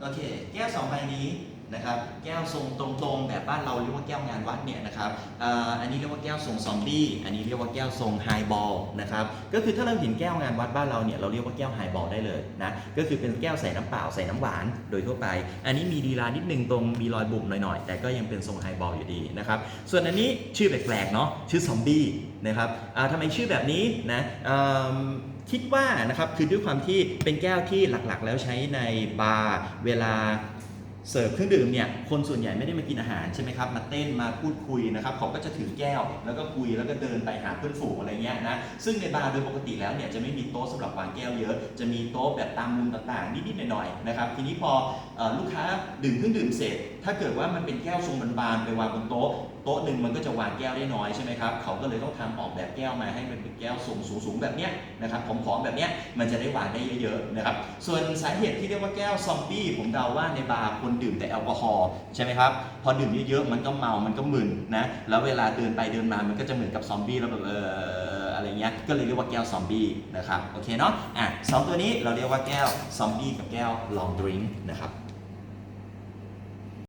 โอเค แก้วสองใบนี้ นะครับแก้วทรงตรงๆ แบบบ้านเราเรียกว่าแก้วงานวัดเนี่ยนะครับอันนี้เรียกว่าแก้วทรงซอมบี้อันนี้เรียกว่าแก้วทรงไฮบอลนะครับก็คือถ้าเราเห็นแก้วงานวัดบ้านเราเนี่ยเราเรียกว่าแก้วไฮบอลได้เลยนะก็คือเป็นแก้วใส่น้ำเปล่าใส่น้ำหวานโดยทั่วไป อันนี้มีดีลานิดนึงตรงมีรอยบุ่มหน่อยๆ แต่ก็ยังเป็นทรงไฮบอลอยู่ดีนะครับส่วนอันนี้ชื่อแปลกๆเนาะชื่อซอมบี้นะครับทำไมชื่อแบบนี้นะคิดว่านะครับคือด้วยความที่เป็นแก้วที่หลักๆ แล้วใช้ในบาร์เวลา เสิร์ฟเครื่องดื่มเนี่ยคนส่วนใหญ่ไม่ได้มากินอาหารใช่ไหมครับมาเต้นมาพูดคุยนะครับเขาก็จะถือแก้ว แล้วก็คุยแล้วก็เดินไปหาเพื่อนฝูงอะไรเงี้ยนะซึ่งในบาร์โดยปกติแล้วเนี่ยจะไม่มีโต๊ะสำหรับวางแก้วเยอะ จะมีโต๊ะแบบตามมุมต่างๆ นิดๆหน่อยๆนะครับทีนี้พออลูกค้าดื่มเครื่องดื่มเสร็จ ถ้าเกิดว่ามันเป็นแก้วทรงบานๆไปวางบนโต๊ะโต๊ะหนึ่งมันก็จะวางแก้วได้น้อยใช่ไหมครับเขาก็เลยต้องทำออกแบบแก้วมาให้มันเป็นแก้วสูงสูงๆแบบเนี้ยนะครับผอมๆแบบเนี้ยมันจะได้วางได้เยอะๆนะครับส่วนสาเหตุที่เรียกว่าแก้วซอมบี้ผมเดาว่าในบาร์คนดื่มแต่แอลกอฮอล์ใช่ไหมครับ พอดื่มเยอะๆมันก็เมา มันก็มึนนะ แล้วเวลาเดินไปเดินมา มันก็จะเหมือนกับซอมบี้แล้วแบบเอออะไรเงี้ย ก็เลยเรียกว่าแก้วซอมบี้นะครับ โอเคเนาะ อะสองตัวนี้เราเรียกว่าแก้วซอมบี้กับแก้วลองดริงก์นะครับ